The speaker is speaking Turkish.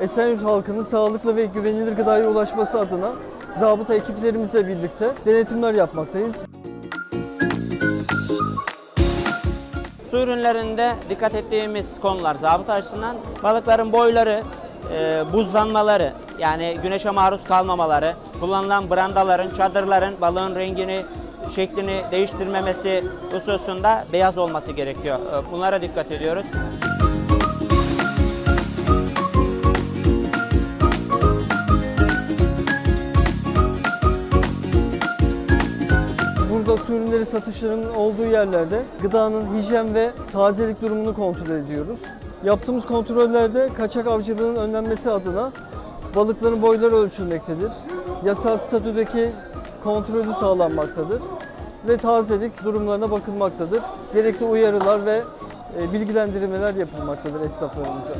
Esenyurt halkının sağlıklı ve güvenilir gıdaya ulaşması adına zabıta ekiplerimizle birlikte denetimler yapmaktayız. Su ürünlerinde dikkat ettiğimiz konular zabıta açısından balıkların boyları, e, buzlanmaları yani güneşe maruz kalmamaları, kullanılan brandaların, çadırların balığın rengini, şeklini değiştirmemesi hususunda beyaz olması gerekiyor. E, Bunlara dikkat ediyoruz. Burada ürünleri satışlarının olduğu yerlerde gıdanın hijyen ve tazelik durumunu kontrol ediyoruz. Yaptığımız kontrollerde kaçak avcılığın önlenmesi adına balıkların boyları ölçülmektedir. Yasal statüdeki kontrolü sağlanmaktadır ve tazelik durumlarına bakılmaktadır. Gerekli uyarılar ve e, bilgilendirmeler yapılmaktadır esnaflarımıza.